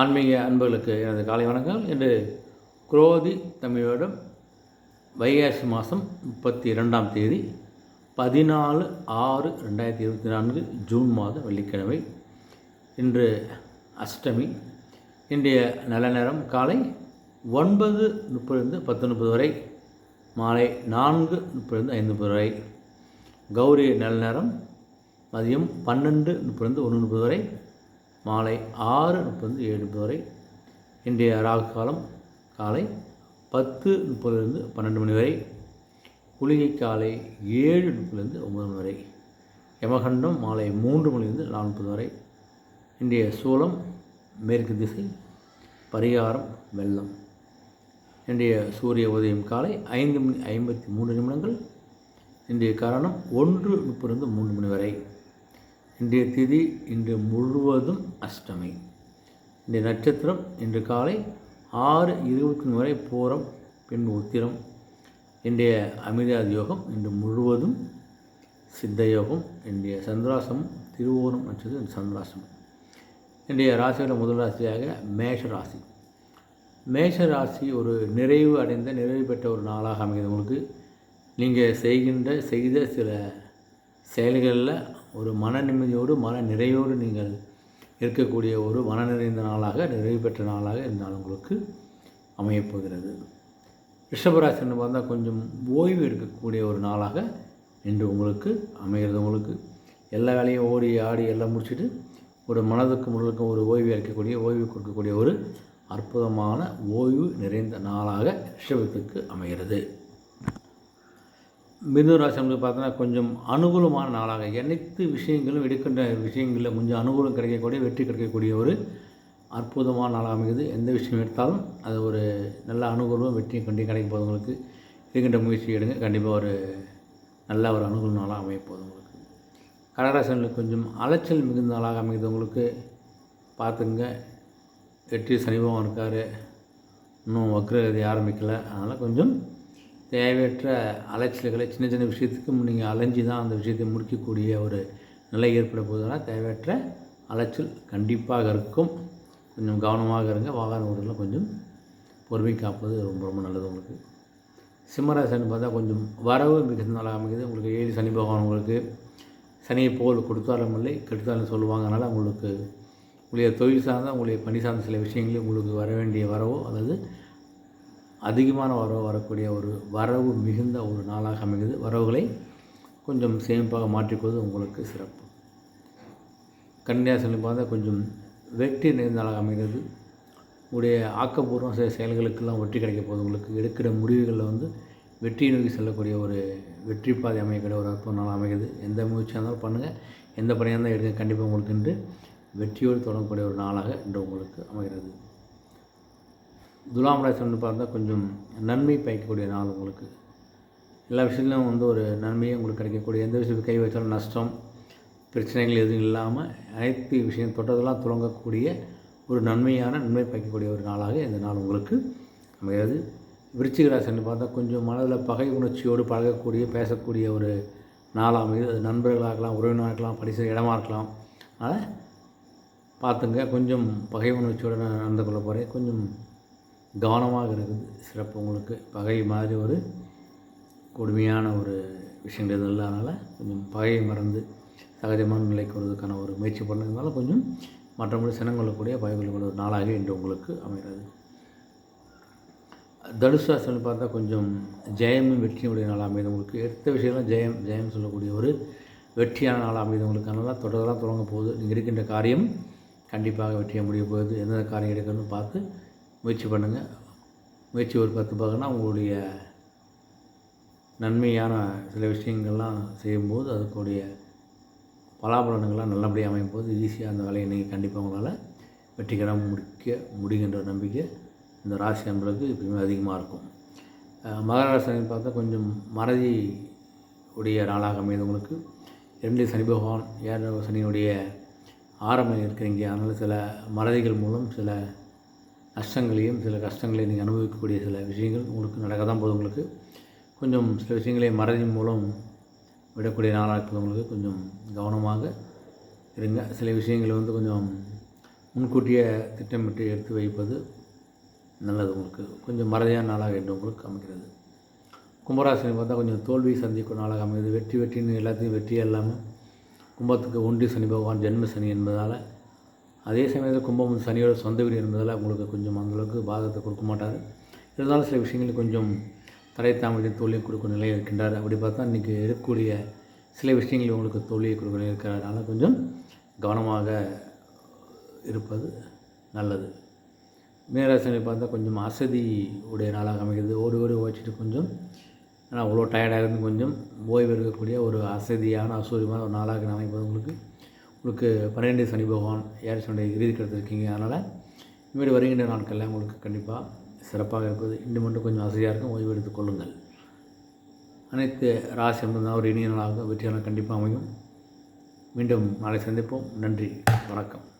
ஆன்மீக அன்பர்களுக்கு எனது காலை வணக்கம் இன்று குரோதி தமிழ் வருடம் வைகாசி மாதம் முப்பத்தி இரண்டாம் தேதி பதினாலு ஆறு ரெண்டாயிரத்தி இருபத்தி நான்கு ஜூன் மாதம் வெள்ளிக்கிழமை. இன்று அஷ்டமி. இன்றைய நல்ல நேரம் காலை ஒன்பது முப்பதுலேருந்து பத்து முப்பது வரை மாலை நான்கு முப்பதுலேருந்து ஐந்து முப்பது வரை. கௌரி நல்ல நேரம் மதியம் பன்னெண்டு முப்பதுலேருந்து ஒன்று முப்பது வரை. மாலை ஆறு முப்பது ஏழு முப்பது வரை. இன்றைய ராகு காலம் காலை பத்து முப்பதுலேருந்து பன்னெண்டு மணி வரை. குளிகை காலை ஏழு முப்பதுலேருந்து ஒம்பது மணி வரை. யமகண்டம் மாலை மூன்று மணிலேருந்து நாலு முப்பது வரை. இன்றைய சூலம் மேற்கு திசை பரிகாரம் வெள்ளம். இன்றைய சூரிய உதயம் காலை ஐந்து மணி ஐம்பத்தி மூன்று நிமிடங்கள். இன்றைய காரணம் ஒன்று முப்பதுலேருந்து மூன்று மணி வரை. இன்றைய திதி இன்று முழுவதும் அஷ்டமி. இன்றைய நட்சத்திரம் இன்று காலை ஆறு இருபத்தி வரை பூரம் பின் உத்திரம். இன்றைய அமிர்தாதி யோகம் இன்று முழுவதும் சித்த யோகம் இன்றைய சந்திராசம் திருவோணம் நட்சத்திரம் சந்திராசம் இன்றைய ராசியோட முதல் ராசியாக மேஷ ராசி மேஷ ராசி ஒரு நிறைவு அடைந்த நிறைவு பெற்ற ஒரு நாளாக அமைகிறது உங்களுக்கு. நீங்கள் செய்கின்ற செய்த சில செயல்களில் ஒரு மன நிம்மதியோடு மன நிறைவோடு நீங்கள் இருக்கக்கூடிய ஒரு மன நிறைந்த நாளாக நிறைவு பெற்ற நாளாக இருந்தால் உங்களுக்கு அமையப்போகிறது ரிஷபராசின்னு பார்த்தா கொஞ்சம் ஓய்வு எடுக்கக்கூடிய ஒரு நாளாக இன்று உங்களுக்கு அமைகிறது. உங்களுக்கு எல்லா வேலையும் ஓடி ஆடி எல்லாம் முடிச்சுட்டு ஒரு மனதுக்கு முழுக்கும் ஒரு ஓய்வு அளிக்கக்கூடிய ஓய்வு கொடுக்கக்கூடிய ஒரு அற்புதமான ஓய்வு நிறைந்த நாளாக ரிஷபத்துக்கு அமைகிறது. மிதுன பார்த்தோன்னா கொஞ்சம் அனுகூலமான நாளாக. அனைத்து விஷயங்களும் எடுக்கின்ற விஷயங்களில் கொஞ்சம் அனுகூலம் கிடைக்கக்கூடிய வெற்றி கிடைக்கக்கூடிய ஒரு அற்புதமான நாளாக அமைகிறது எந்த விஷயம் எடுத்தாலும் அது ஒரு நல்ல அனுகூலம் வெற்றியும் கண்டிப்பாக கிடைக்க போது உங்களுக்கு. இருக்கின்ற முயற்சி எடுங்க. கண்டிப்பாக ஒரு நல்ல ஒரு அனுகூல நாளாக அமைய போகுது உங்களுக்கு. கடகராசனில் கொஞ்சம் அலைச்சல் மிகுந்த நாளாக அமைகிறது உங்களுக்கு. பார்த்துங்க. வெற்றி சனிபவம் இருக்கார். இன்னும் வக்ரகதி ஆரம்பிக்கலை. அதனால் கொஞ்சம் தேவையற்ற அலைச்சல்களை சின்ன சின்ன விஷயத்துக்கும் நீங்கள் அலைஞ்சி தான் அந்த விஷயத்தை முடிக்கக்கூடிய ஒரு நிலை ஏற்பட போதெல்லாம் தேவையற்ற அலைச்சல் கண்டிப்பாக இருக்கும். கொஞ்சம் கவனமாக இருங்க. வாகன ஓடுறதுல கொஞ்சம் பொறுமை காப்பது ரொம்ப ரொம்ப நல்லது உங்களுக்கு. சிம்மராசன் பார்த்தா கொஞ்சம் வரவு மிகுந்த நாளாக அமைக்குது உங்களுக்கு ஏழு சனி பகவான் உங்களுக்கு சனியை போல் கொடுத்தாலும் இல்லை கெடுத்தாலும் சொல்லுவாங்க அதனால் உங்களுக்கு உங்களுடைய தொழில் சார்ந்த உங்களுடைய பணி சார்ந்த சில விஷயங்களையும் உங்களுக்கு வர வேண்டிய வரவோ அல்லது அதிகமான வரவு வரக்கூடிய ஒரு வரவு மிகுந்த ஒரு நாளாக அமைகிறது. வரவுகளை கொஞ்சம் சேமிப்பாக மாற்றிக்கொள்வது உங்களுக்கு சிறப்பு. கன்னியாசனி பார்த்தா கொஞ்சம் வெற்றி நிறைந்த நாளாக அமைகிறது. உங்களுடைய ஆக்கப்பூர்வம் சில செயல்களுக்கெல்லாம் வெற்றி கிடைக்க போகுது. உங்களுக்கு எடுக்கிற முடிவுகளில் வந்து வெற்றி நோக்கி செல்லக்கூடிய ஒரு வெற்றி பாதை அமையக்கூடிய ஒரு அற்புதம் நாளாக அமைகிறது. எந்த முயற்சியாக இருந்தாலும் பண்ணுங்கள் எந்த பணியாக இருந்தால் எடுக்க கண்டிப்பாக உங்களுக்கு இன்று வெற்றியோடு தொடங்கக்கூடிய ஒரு நாளாக இன்று உங்களுக்கு அமைகிறது. துலாம் ராசின்னு பார்த்தா கொஞ்சம் நன்மை பயக்கக்கூடிய நாள் உங்களுக்கு. எல்லா விஷயத்துலையும் வந்து ஒரு நன்மையும் உங்களுக்கு கிடைக்கக்கூடிய எந்த விஷயத்துக்கு கை வச்சாலும் நஷ்டம் பிரச்சனைகள் எதுவும் இல்லாமல் அனைத்து விஷயம் தொட்டதெல்லாம் தொடங்கக்கூடிய ஒரு நன்மையான நன்மை பயக்கக்கூடிய ஒரு நாளாக இந்த நாள் உங்களுக்கு அமையாது விருச்சிக ராசின்னு பார்த்தா கொஞ்சம் மனதில் பகை உணர்ச்சியோடு பழகக்கூடிய பேசக்கூடிய ஒரு நாளாக அமையுது. அது நண்பர்களாக இருக்கலாம் உறவினராக இருக்கலாம் படித்த இடமா இருக்கலாம். அதனால் பார்த்துங்க கொஞ்சம் பகை உணர்ச்சியோடு நடந்து கொள்ள போகிறேன் கொஞ்சம் கவனமாக இருக்குது சிறப்பு உங்களுக்கு பகை மாதிரி ஒரு கொடுமையான ஒரு விஷயங்கள் எதுவும் இல்லாதனால கொஞ்சம் பகையை மறந்து சகஜமான நிலைக்கு வருவதற்கான ஒரு முயற்சி பண்ணதுனால கொஞ்சம் மற்றபடி சினங்கொள்ளக்கூடிய கொள்ளக்கூடிய ஒரு நாளாக இன்று உங்களுக்கு அமைகிறது. தனுசாசனம் பார்த்தா கொஞ்சம் ஜெயமும் வெற்றியுடைய நாளாக அமைது உங்களுக்கு எடுத்த விஷயம்லாம் ஜெயம் ஜெயம் சொல்லக்கூடிய ஒரு வெற்றியான நாளாக அமைது உங்களுக்கு அதனால் தொடர்லாம் தொடங்க போகுது. நீங்கள் இருக்கின்ற காரியம் கண்டிப்பாக வெற்றியாக முடிய போகுது. எந்தெந்த காரியம் எடுக்கணும்னு பார்த்து முயற்சி பண்ணுங்கள் முயற்சி ஒரு பத்து பார்க்கணும்னா உங்களுடைய நன்மையான சில விஷயங்கள்லாம் செய்யும்போது அதுக்குடைய பலாபலன்கள்லாம் நல்லபடியாக அமையும் போது ஈஸியாக அந்த வேலையை நீங்கள் கண்டிப்பாக உங்களால் வெற்றிகரமாக முடிக்க முடிகின்ற நம்பிக்கை இந்த ராசி நம்பளுக்கு எப்பயுமே அதிகமாக இருக்கும். மகர பார்த்தா கொஞ்சம் மறதி உடைய நாளாக அமைந்தவங்களுக்கு உங்களுக்கு ரெண்டு சனி பகவான் ஏழு சனியுடைய ஆரம்பம் இருக்கிறீங்க. அதனால் சில மறதிகள் மூலம் சில நஷ்டங்களையும் சில கஷ்டங்களையும் நீங்கள் அனுபவிக்கக்கூடிய சில விஷயங்கள் உங்களுக்கு நடக்க தான் போது உங்களுக்கு. கொஞ்சம் சில விஷயங்களை மறதி மூலம் விடக்கூடிய நாளாக இருப்பது உங்களுக்கு. கொஞ்சம் கவனமாக இருங்க. சில விஷயங்களை வந்து கொஞ்சம் முன்கூட்டியே திட்டமிட்டு எடுத்து வைப்பது நல்லது உங்களுக்கு. கொஞ்சம் மறதியான நாளாக என்று உங்களுக்கு அமைக்கிறது கும்பராசினி பார்த்தா கொஞ்சம் தோல்வி சந்திக்கும் நாளாக அமைகிறது. வெற்றி வெற்றின்னு எல்லாத்தையும் வெற்றி இல்லாமல் கும்பத்துக்கு ஒன்றி சனி பகவான் ஜென்ம சனி என்பதால் அதே சமயத்தில் கும்பம் சனியோட சொந்த வீடு என்பதால் உங்களுக்கு கொஞ்சம் அந்தளவுக்கு பாதத்தை கொடுக்க மாட்டார். இருந்தாலும் சில விஷயங்கள் கொஞ்சம் தடை தாமதை தோல்வியை கொடுக்கும் நிலையில் இருக்கின்றார். அப்படி பார்த்தா இன்றைக்கி இருக்கக்கூடிய சில விஷயங்கள் உங்களுக்கு தோல்வியை கொடுக்க நிலையில் இருக்கிறதுனால கொஞ்சம் கவனமாக இருப்பது நல்லது. மீனராசனை பார்த்தா கொஞ்சம் அசதி உடைய நாளாக அமைகிறது. ஓடி ஓடி ஓடிச்சிட்டு கொஞ்சம் ஆனால் அவ்வளோ டயர்டாக இருந்து கொஞ்சம் ஓய்வு இருக்கக்கூடிய ஒரு அசதியான அசூரியமான ஒரு நாளாக அமைப்பது உங்களுக்கு உங்களுக்கு பன்னிரெண்டு சனி பகவான் ஏழு சண்டை இறுதி கிடத்திருக்கீங்க அதனால் இனிமேல் வருகின்ற நாட்களில் உங்களுக்கு கண்டிப்பாக சிறப்பாக இருப்பது இன்று மட்டும் கொஞ்சம் வசதியாக இருக்கும். ஓய்வு எடுத்துக் கொள்ளுங்கள். அனைத்து ராசி என்பதுதான் ஒரு இனிய நாளாக வெற்றியான கண்டிப்பாக அமையும். மீண்டும் நாளை சந்திப்போம். நன்றி. வணக்கம்.